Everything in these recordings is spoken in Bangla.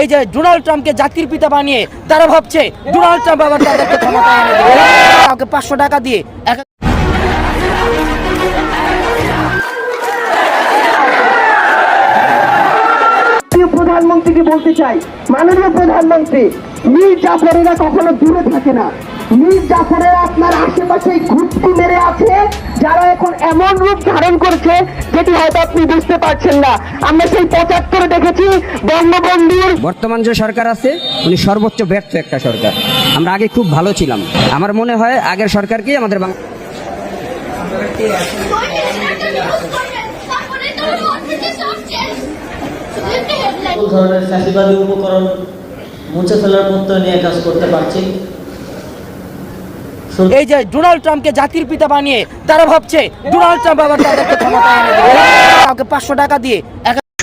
এই যে ডোনাল্ড ট্রাম্পকে জাতির পিতা বানিয়ে তারা ভাবছে ডোনাল্ড ট্রাম্প আবার তাদেরকে ক্ষমতা এনে দেবে। কাউকে পাঁচশো টাকা দিয়ে এক প্রধানমন্ত্রীকে বলতে চাই। মাননীয় প্রধানমন্ত্রী মীর জাফরেরা কখনো দূরে থাকে না। মীর জাফরেরা আপনার আশেপাশে ঘুরতি মেরে আছে যারা এখন এমন রূপ ধারণ করছে যেটি হয়তো আপনি বুঝতে পারছেন না। আমরা সেই পঁচাত্তরে দেখেছি বঙ্গবন্ধুর বর্তমান যে সরকার আছে উনি সর্বোচ্চ ব্যর্থ একটা সরকার। আমরা আগে খুব ভালো ছিলাম। আমার মনে হয় আগের সরকারকেই আমাদের ধরনের ফ্যাসিবাদী উপকরণ মুছে ফেলার প্রত্যয় নিয়ে কাজ করতে পারছি। এই যে ডোনাল্ড ট্রাম্পকে জাতির পিতা বানিয়ে, তারা ভাবছে ডোনাল্ড ট্রাম্প আবার তাদেরকে ক্ষমতায় এনে দেবে। পাঁচশো টাকা দিয়ে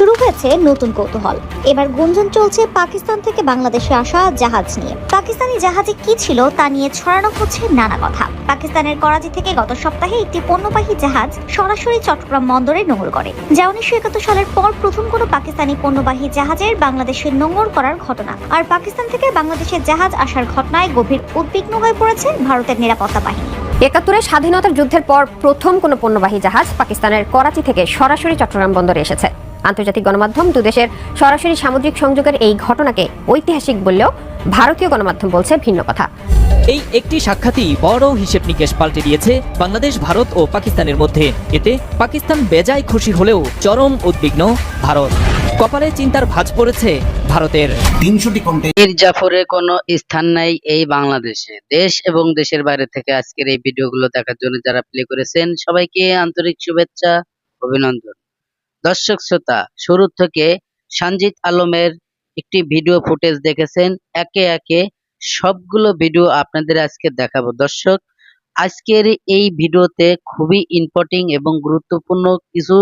শুরু হয়েছে নতুন কৌতূহল। এবার গুঞ্জন চলছে পাকিস্তান থেকে বাংলাদেশে আসা জাহাজ নিয়ে। পাকিস্তানি জাহাজে কি ছিল তা নিয়ে ছড়ানো হচ্ছে নানা কথা। পাকিস্তানের করাচি থেকে গত সপ্তাহে একটি পণ্যবাহী জাহাজ সরাসরি চট্টগ্রাম বন্দরে নোঙর করে। যা উনিশশো একাত্তর সালের পর প্রথম কোনো পাকিস্তানি পণ্যবাহী জাহাজের বাংলাদেশে নোঙর করার ঘটনা। আর পাকিস্তান থেকে বাংলাদেশের জাহাজ আসার ঘটনায় গভীর উদ্বিগ্ন হয়ে পড়েছে ভারতের নিরাপত্তা বাহিনী। একাত্তরে স্বাধীনতার যুদ্ধের পর প্রথম কোনো পণ্যবাহী জাহাজ পাকিস্তানের করাচি থেকে সরাসরি চট্টগ্রাম বন্দরে এসেছে। আন্তর্জাতিক গণমাধ্যম দুদেশের সরাসরি সামুদ্রিক সংযোগের এই ঘটনাকে ঐতিহাসিক বললেও ভারতীয় গণমাধ্যম বলছে ভিন্ন কথা। এই একটি সাক্ষাৎই বড় হিসেব নিকেশ পাল্টে দিয়েছে বাংলাদেশ ভারত ও পাকিস্তানের মধ্যে। এতে পাকিস্তান বেজায় খুশি হলেও চরম উদ্বিগ্ন ভারত। কপালে চিন্তার ভাঁজ পড়েছে ভারতের। তিনশোটি মীর জাফরের কোনো স্থান নাই এই বাংলাদেশে। দেশ এবং দেশের বাইরে থেকে আজকের এই ভিডিওগুলো দেখার জন্য যারা প্লে করেছেন সবাইকে আন্তরিক শুভেচ্ছা অভিনন্দন। দর্শক শ্রোতা, শুরু থেকে সঞ্জিত আলমের একটি ভিডিও ফুটেজ দেখেছেন। একে একে সবগুলো ভিডিও আপনাদের আজকে দেখাবো। দর্শক, আজকের এই ভিডিওতে খুবই ইম্পর্টিং এবং গুরুত্বপূর্ণ কিছু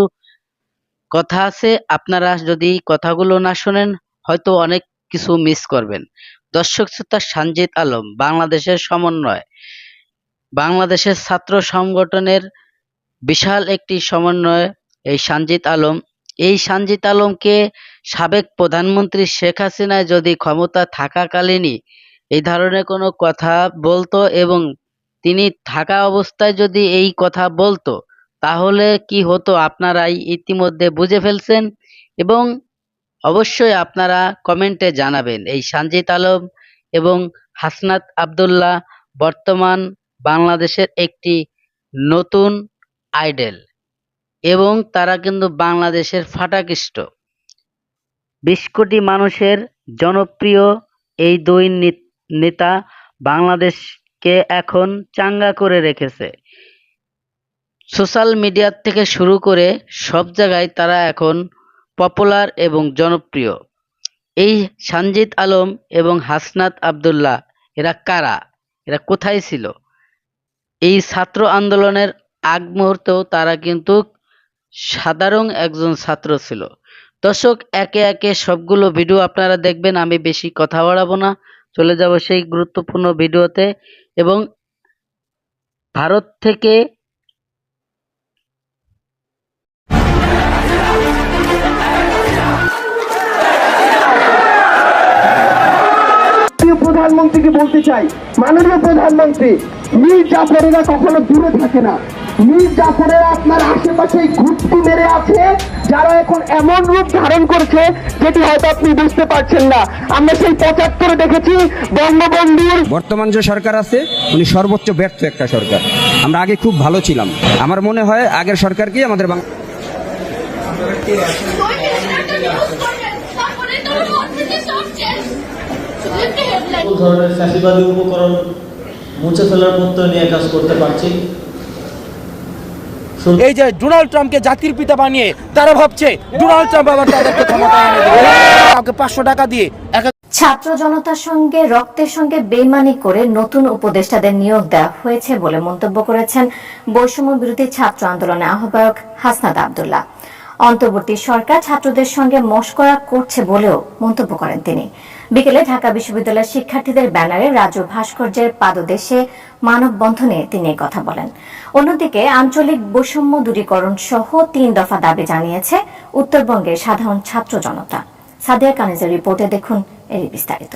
কথা আছে। আপনারা যদি কথাগুলো না শোনেন, হয়তো অনেক কিছু মিস করবেন। দর্শক শ্রোতা সঞ্জিত আলম, বাংলাদেশের সমন্বয়। বাংলাদেশের ছাত্র সংগঠনের বিশাল একটি সমন্বয় এই সঞ্জিত আলম। এই সঞ্জিত আলমকে সাবেক প্রধানমন্ত্রী শেখ হাসিনায় যদি ক্ষমতা থাকাকালীনই এই ধরনের কোনো কথা বলতো এবং তিনি থাকা অবস্থায় যদি এই কথা বলতো, তাহলে কি হতো আপনারাই ইতিমধ্যে বুঝে ফেলছেন? এবং অবশ্যই আপনারা কমেন্টে জানাবেন। এই সঞ্জিত আলম এবং হাসনাত আব্দুল্লাহ বর্তমান বাংলাদেশের একটি নতুন আইডেল। এবং তারা কিন্তু বাংলাদেশের ফাটাকৃষ্ট। বিশ কোটি মানুষের জনপ্রিয় এই দুই নেতা বাংলাদেশকে এখন চাঙ্গা করে রেখেছে। সোশ্যাল মিডিয়ার থেকে শুরু করে সব জায়গায় তারা এখন পপুলার এবং জনপ্রিয়। এই সানজিদ আলম এবং হাসনাত আব্দুল্লাহ, এরা কারা? এরা কোথায় ছিল? এই ছাত্র আন্দোলনের আগ মুহূর্তেও তারা কিন্তু সাধারণ একজন ছাত্র ছিল। দর্শক, একে একে সবগুলো ভিডিও আপনারা দেখবেন, আমি বেশি কথা বাড়াবো না। চলে যাব সেই গুরুত্বপূর্ণ ভিডিওতে এবং ভারত থেকে প্রধানমন্ত্রীকে বলতে চাই, মাননীয় প্রধানমন্ত্রী, মীর জাফরেরা কখনো দূরে থাকে না। মীর জাফরেরা আপনার আশেপাশে ঘুরতি মেরে আছে যারা এখন এমন রূপ ধারণ করছে যেটি হয়তো আপনি বুঝতে পারছেন না। আমরা সেই পঁচাত্তরে দেখেছি বঙ্গবন্ধুর বর্তমান যে সরকার আছে উনি সর্বোচ্চ ব্যর্থ একটা সরকার। আমরা আগে খুব ভালো ছিলাম। আমার মনে হয় আগের সরকারকেই আমাদের ধরনের ফ্যাসিবাদী উপকরণ মুছে ফেলার প্রত্যয় নিয়ে কাজ করতে পারছি। এই যে ডোনাল্ড ট্রাম্পকে জাতির পিতা বানিয়ে তারা ভাবছে ডোনাল্ড ট্রাম্প আবার তাদেরকে ক্ষমতায় এনে দেবে। কাউকে পাঁচশো টাকা দিয়ে এক ছাত্র জনতার সঙ্গে রক্তের সঙ্গে বেমানি করে নতুন উপদেষ্টাদের নিয়োগ দেওয়া হয়েছে বলে মন্তব্য করেছেন বৈষম্য বিরোধী ছাত্র আন্দোলনের আহ্বায়ক হাসনাত আবদুল্লাহ। অন্তর্বর্তী সরকার ছাত্রদের সঙ্গে মস্করা করছে বলেও মন্তব্য করেন তিনি। বিকেলে ঢাকা বিশ্ববিদ্যালয়ের শিক্ষার্থীদের ব্যানারে রাজু ভাস্কর্যের পাদদেশে মানববন্ধনে তিনি কথা বলেন। অন্যদিকে আঞ্চলিক বৈষম্য দূরীকরণ সহ তিন দফা দাবি জানিয়েছে উত্তরবঙ্গের সাধারণ ছাত্র জনতা। সাদিয়া কানিজের রিপোর্টে দেখুন এর বিস্তারিত।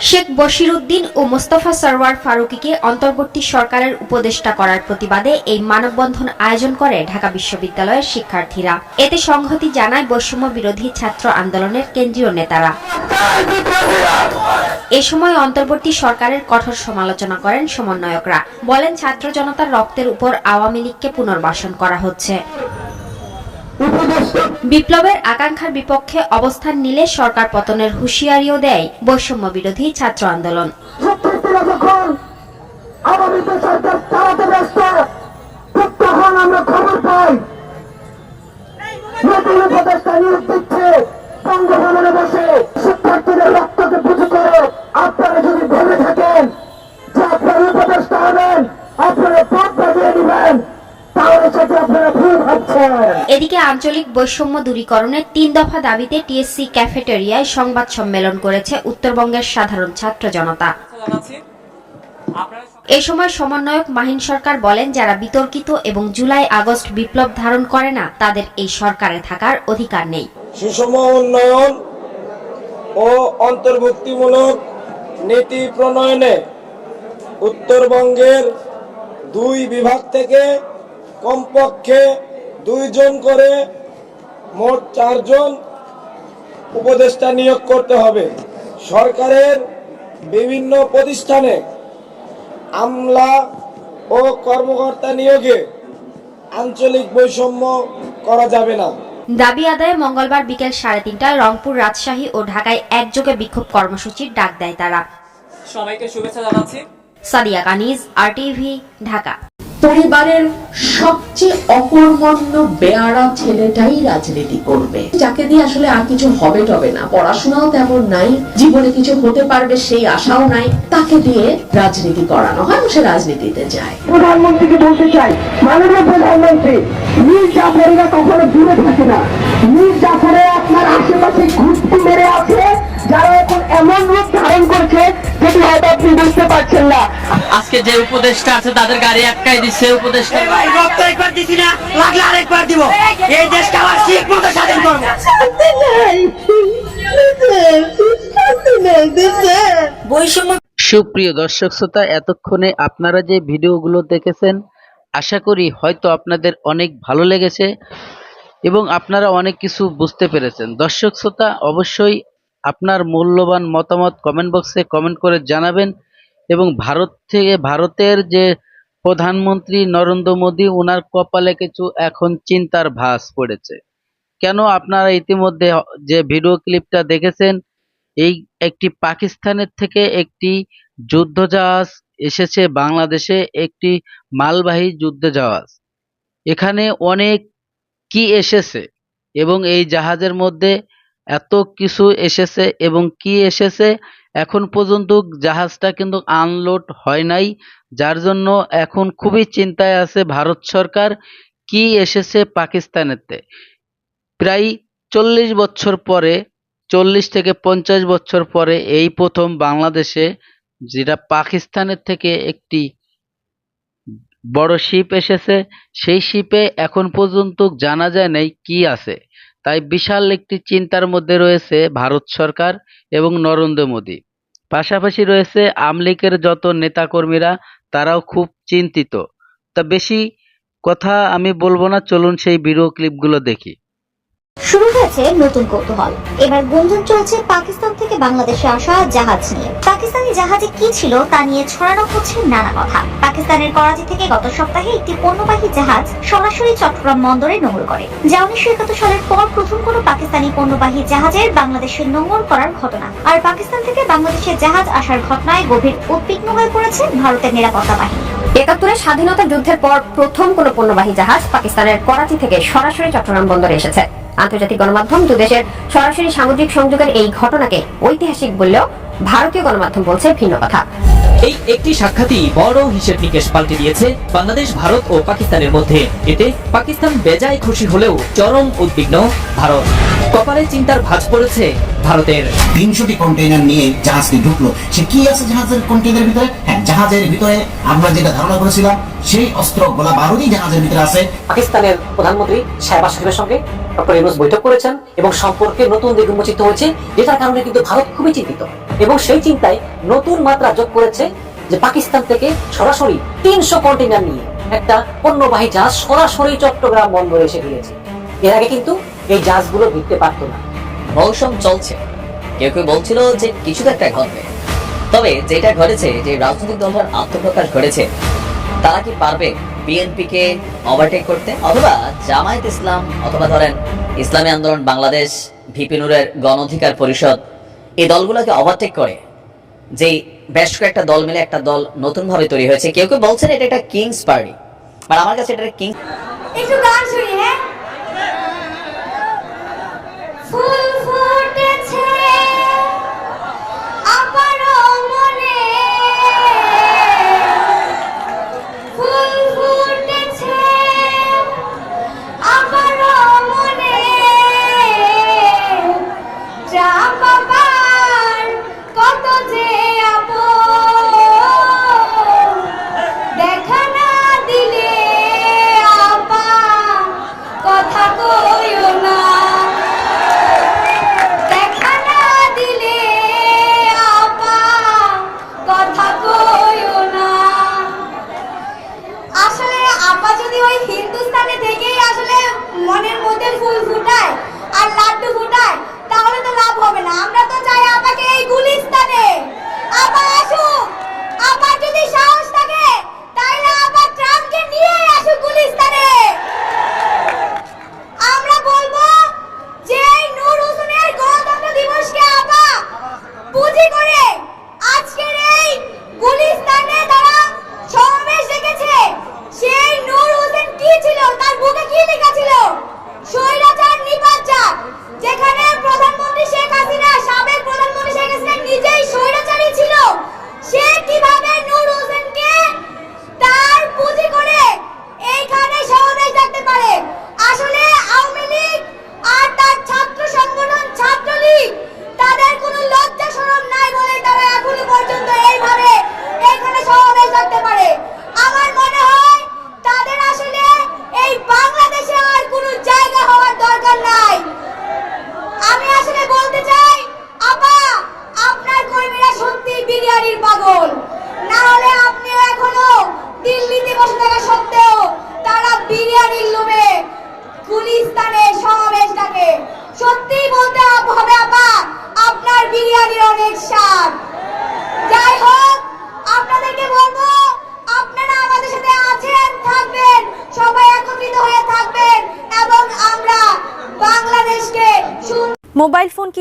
শেখ বশির উদ্দিন ও মোস্তফা সরওয়ার ফারুকিকে অন্তর্বর্তী সরকারের উপদেষ্টা করার প্রতিবাদে এই মানববন্ধন আয়োজন করে ঢাকা বিশ্ববিদ্যালয়ের শিক্ষার্থীরা। এতে সংহতি জানায় বৈষম্য বিরোধী ছাত্র আন্দোলনের কেন্দ্রীয় নেতারা। এ সময় অন্তর্বর্তী সরকারের কঠোর সমালোচনা করেন সমন্বয়করা। বলেন, ছাত্র জনতার রক্তের উপর আওয়ামী লীগকে পুনর্বাসন করা হচ্ছে। বিপ্লবের আকাঙ্ক্ষার বিপক্ষে অবস্থান নিলে সরকার পতনের হুঁশিয়ারিও দেয় বৈষম্য বিরোধী ছাত্র আন্দোলন। এদিকে আঞ্চলিক বৈষম্য দূরীকরণের তিন দফা দাবিতে টিএসসি ক্যাফেটেরিয়ায় সংবাদ সম্মেলন করেছে উত্তরবঙ্গের সাধারণ ছাত্র জনতা। এ সময় সমন্বয়ক মাহিন সরকার বলেন, যারা বিতর্কিত এবং জুলাই আগস্ট বিপ্লব ধারণ করে না, তাদের এই সরকারে থাকার অধিকার নেই। সুষম উন্নয়ন ও অন্তর্ভুক্তিমূলক নীতি প্রণয়নে উত্তরবঙ্গের দুই বিভাগ থেকে কমপক্ষে দুইজন করে মোট চারজন উপদেষ্টা নিয়োগ করতে হবে। সরকারের বিভিন্ন প্রতিষ্ঠানে আমলা ও কর্মকর্তা নিয়োগে আঞ্চলিক বৈষম্য করা যাবে না। দাবি আদায়ে মঙ্গলবার বিকেল সাড়ে তিনটায় রংপুর রাজশাহী ও ঢাকায় একযোগে বিক্ষোভ কর্মসূচির ডাক দেয় তারা। সবাইকে শুভেচ্ছা জানাচ্ছি। Sadia Kaniz R TV Dhaka. পরিবারের সবচেয়ে অকর্মণ্য, বেয়ারা ছেলেটাই রাজনীতি করবে। যাকে দিয়ে আসলে আর কিছু হবে টবে না, পড়াশোনাও তেমন নাই, জীবনে কিছু হতে পারবে সেই আশাও নাই, তাকে দিয়ে রাজনীতি করানো হয় সে রাজনীতিতে যায়। প্রধানমন্ত্রীকে বলতে চাই, মাননীয় প্রধানমন্ত্রী মীর জাফরেরা কখনো দূরে থাকে না। মীর জাফরে আপনার আশেপাশে ঘুরতে মেরে আছে, যারা এখন এমন রূপ ধারণ করছে যেটি হয়তো আপনি বুঝতে পারছেন না। আজকে যে উপদেষ্টা আছে তাদের গাড়ি আটকাই দিচ্ছে উপদেষ্টা। একবার দিছি না লাগলে আরেকবার দিব। এই দেশটা আবার ঠিক মতো স্বাধীন করব। সুপ্রিয় দর্শক শ্রোতা এতক্ষণে আপনারা যে ভিডিওগুলো দেখেছেন আশা করি হয়তো আপনাদের অনেক ভালো লেগেছে এবং আপনারা অনেক কিছু বুঝতে পেরেছেন। দর্শক শ্রোতা অবশ্যই আপনার মূল্যবান মতামত কমেন্ট বক্সে কমেন্ট করে জানাবেন এবং ভারত থেকে, ভারতের যে প্রধানমন্ত্রী নরেন্দ্র মোদী ওনার কপালে কিছু এখন চিন্তার ভাস পড়েছে। কেন আপনারা ইতিমধ্যে যে ভিডিও ক্লিপটা দেখেছেন, এই একটি পাকিস্তানের থেকে একটি যুদ্ধজাহাজ এসেছে বাংলাদেশে, একটি মালবাহী যুদ্ধজাহাজ। এখানে অনেক কি এসেছে এবং এই জাহাজের মধ্যে এত কিছু এসেছে এবং কি এসেছে? এখন পর্যন্ত জাহাজটা কিন্তু আনলোড হয় নাই, যার জন্য এখন খুবই চিন্তায় আছে ভারত সরকার কি এসেছে পাকিস্তানেতে। প্রায় চল্লিশ বছর পরে, চল্লিশ থেকে পঞ্চাশ বছর পরে এই প্রথম বাংলাদেশে যেটা পাকিস্তানের থেকে একটি বড় শিপ এসেছে, সেই শিপে এখন পর্যন্ত জানা যায় নাই কি আছে। তাই বিশাল একটি চিন্তার মধ্যে রয়েছে ভারত সরকার এবং নরেন্দ্র মোদী। পাশাপাশি রয়েছে আমলিকের যত নেতাকর্মীরা, তারাও খুব চিন্তিত। তা বেশি কথা আমি বলব না, চলুন সেই ভিডিও ক্লিপগুলো দেখি। শুরু হয়েছে নতুন কৌতূহল। এবার গুঞ্জন চলছে পাকিস্তান থেকে বাংলাদেশে আসা জাহাজ নিয়ে। পাকিস্তানি জাহাজে কি ছিল তা নিয়ে ছড়ানো হচ্ছে নানা কথা। পাকিস্তানের করাচি থেকে গত সপ্তাহে একটি পণ্যবাহী জাহাজ সরাসরি চট্টগ্রাম বন্দরে নোঙর করে। যা উনিশশো একাত্তর সালের পর প্রথম কোনো পাকিস্তানি পণ্যবাহী জাহাজের বাংলাদেশে নোঙর করার ঘটনা। আর পাকিস্তান থেকে বাংলাদেশে জাহাজ আসার ঘটনায় গভীর উদ্বিগ্ন হয়ে পড়েছে ভারতের নিরাপত্তা বাহিনী। একাত্তরে স্বাধীনতা যুদ্ধের পর প্রথম কোনো পণ্যবাহী জাহাজ পাকিস্তানের করাচি থেকে সরাসরি চট্টগ্রাম বন্দরে এসেছে। আন্তর্জাতিক গণমাধ্যম দুদেশের সরাসরি সামুদ্রিক সংযোগের এই ঘটনাকে ঐতিহাসিক বললেও ভারতীয় গণমাধ্যম বলছে ভিন্ন কথা। এই একটি সাক্ষাৎই বড় হিসেব নিকেশ পাল্টে দিয়েছে বাংলাদেশ, ভারত ও পাকিস্তানের মধ্যে। এতে পাকিস্তান বেজায় খুশি হলেও চরম উদ্বিগ্ন ভারত। কপালে চিন্তার ভাঁজ পড়েছে ভারতের তিনশোটি কন্টেইনার নিয়ে জাহাজটি ঢুকলো। সে কি আছে জাহাজের ভিতরে? হ্যাঁ জাহাজের ভিতরে আমরা যেটা ধারণা করেছিলাম, সেই অস্ত্র গোলা বারুদই জাহাজের ভিতরে আছে। পাকিস্তানের প্রধানমন্ত্রী সঙ্গে ডক্টর ইউনুস বৈঠক করেছেন এবং সম্পর্কে নতুন দিক উন্মোচিত হয়েছে, যেটার কারণে কিন্তু ভারত খুবই চিন্তিত। এবং সেই চিন্তায় নতুন মাত্রা যোগ করেছে যে পাকিস্তান থেকে সরাসরি তিনশো কন্টেইনার নিয়ে একটা পণ্যবাহী জাহাজ সরাসরি চট্টগ্রাম বন্দরে এসে গিয়েছে। এর আগে কিন্তু এই জাহাজগুলো ঢুকতে পারতো না। মৌসুম চলছে। কেউ কেউ বলছিল যে কিছু একটা ঘটবে। তবে যেটা ঘটেছে, যে রাজনৈতিক দলটার আত্মপ্রকাশ ঘটেছে, তারা কি পারবে বিএনপি কে ওভারটেক করতে? অথবা জামায়াত ইসলাম, অথবা ধরেন ইসলামী আন্দোলন, বাংলাদেশ ভিপিনুরের গণ অধিকার পরিষদ, এই দলগুলোকে ওভারটেক করে। যে বেশ কয়েকটা দল মিলে একটা দল নতুন ভাবে তৈরি হয়েছে। কেউ কেউ বলছেন এটা একটা কিংস পার্টি। আর আমার কাছে এটা কিং একটু গান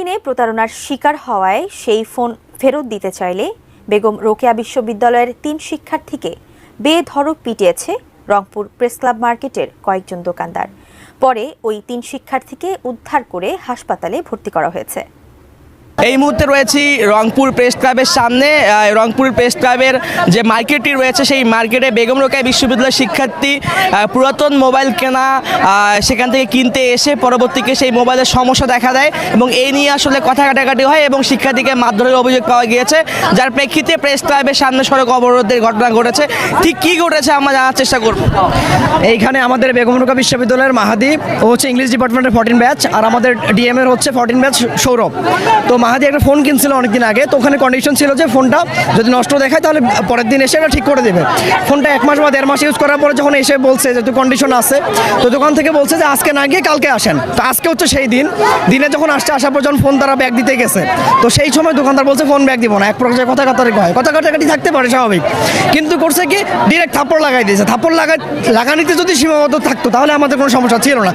কিনে প্রতারণার শিকার হওয়ায় সেই ফোন ফেরত দিতে চাইলে বেগম রোকেয়া বিশ্ববিদ্যালয়ের তিন শিক্ষার্থীকে বেধরক পিটিয়েছে রংপুর প্রেসক্লাব মার্কেটের কয়েকজন দোকানদার। পরে ওই তিন শিক্ষার্থীকে উদ্ধার করে হাসপাতালে ভর্তি করা হয়েছে। এই মুহূর্তে রয়েছি রংপুর প্রেস ক্লাবের সামনে। রংপুর প্রেস ক্লাবের যে মার্কেটটি রয়েছে, সেই মার্কেটে বেগম রোকেয়া বিশ্ববিদ্যালয়ের শিক্ষার্থী পুরাতন মোবাইল কেনা সেখান থেকে কিনতে এসে পরবর্তীকে সেই মোবাইলের সমস্যা দেখা দেয় এবং এই নিয়ে আসলে কথা কাটাকাটি হয় এবং শিক্ষার্থীকে মারধরের অভিযোগ পাওয়া গিয়েছে। যার প্রেক্ষিতে প্রেস ক্লাবের সামনে সড়ক অবরোধের ঘটনা ঘটেছে। ঠিক কি ঘটেছে আমরা জানার চেষ্টা করব। এইখানে আমাদের বেগম রোকা বিশ্ববিদ্যালয়ের মাহাদি ও হচ্ছে ইংলিশ ডিপার্টমেন্টের ফর্টিন ব্যাচ আর আমাদের ডিএম এর হচ্ছে ফর্টিন ব্যাচ সৌরভ। তো মাহাদি একটা ফোন কিনছিল অনেকদিন আগে, তো ওখানে কন্ডিশন ছিল যে ফোনটা যদি নষ্ট দেখায় তাহলে পরের দিন এসে এটা ঠিক করে দেবে। ফোনটা এক মাস বা দেড় মাস ইউজ করার পরে যখন এসে বলছে যে কন্ডিশন আছে, তো দোকান থেকে বলছে যে আজকে না গিয়ে কালকে আসেন। তো আজকে হচ্ছে সেই দিন। দিনে যখন আসছে, আসার পর যখন ফোন তারা ব্যাগ দিতে গেছে, তো সেই সময় দোকানদার বলছে ফোন ব্যাগ দিব না। এক প্রকার কথা কাটারি হয়। কথা কাটাকাটি থাকতে পারে, স্বাভাবিক। কিন্তু করছে কি ডিরেক্ট থাপ্পড় লাগাই দিয়েছে। থাপ্পড় লাগা লাগানিতে যদি সীমাবদ্ধ থাকতো, তাহলে আমাদের কোনো সমস্যা ছিল না।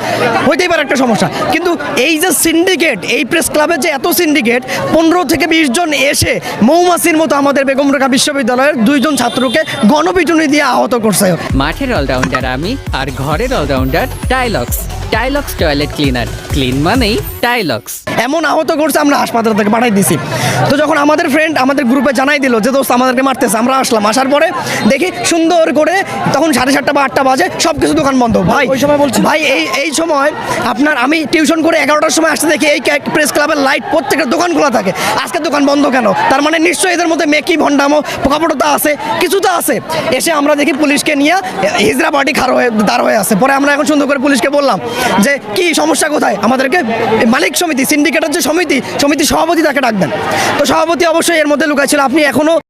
হইতেই পারে একটা সমস্যা। কিন্তু এই যে সিন্ডিকেট এই প্রেস ক্লাবের যে এত সিন্ডিকেট পনেরো থেকে বিশ জন এসে মৌমাছির মতো আমাদের বেগম রেখা বিশ্ববিদ্যালয়ের দুইজন ছাত্রকে গণপিটুনি দিয়ে আহত করছে। মাঠের অলরাউন্ডার আমি আর ঘরের all-rounder dialogues Tylox toilet cleaner. Clean মানেই টাইলক্স এমন আহত করছে আমরা হাসপাতাল থেকে পাঠাই দিছি। তো যখন আমাদের ফ্রেন্ড আমাদের গ্রুপে জানাই দিল যে দোস্ত আমাদেরকে মারতেছে আমরা আসলাম। আসার পরে দেখি সুন্দর করে তখন সাড়ে সাতটা বা আটটা বাজে সব কিছু দোকান বন্ধ। ভাই ওই সময় বলছি। ভাই এই এই সময় আপনার আমি টিউশন করে এগারোটার সময় আসতে দেখি এই প্রেস ক্লাবের লাইট প্রত্যেকটা দোকান খোলা থাকে। আজকে দোকান বন্ধ কেন? তার মানে নিশ্চয়ই এদের মধ্যে মেকি ভণ্ডামো পোকাপোটা আছে কিছু তো আছে। এসে আমরা দেখি পুলিশকে নিয়ে হিজরা পার্টি খাড় হয়ে দাঁড় হয়ে আছে। পরে আমরা এখন সুন্দর করে পুলিশকে বললাম যে কি সমস্যা কোথায়? আমাদেরকে মালিক সমিতি সিন্ডিকেটের যে সমিতি সমিতির সভাপতি তাকে ডাকবেন। তো সভাপতি অবশ্যই এর মধ্যে লুকাইছিল আপনি এখনও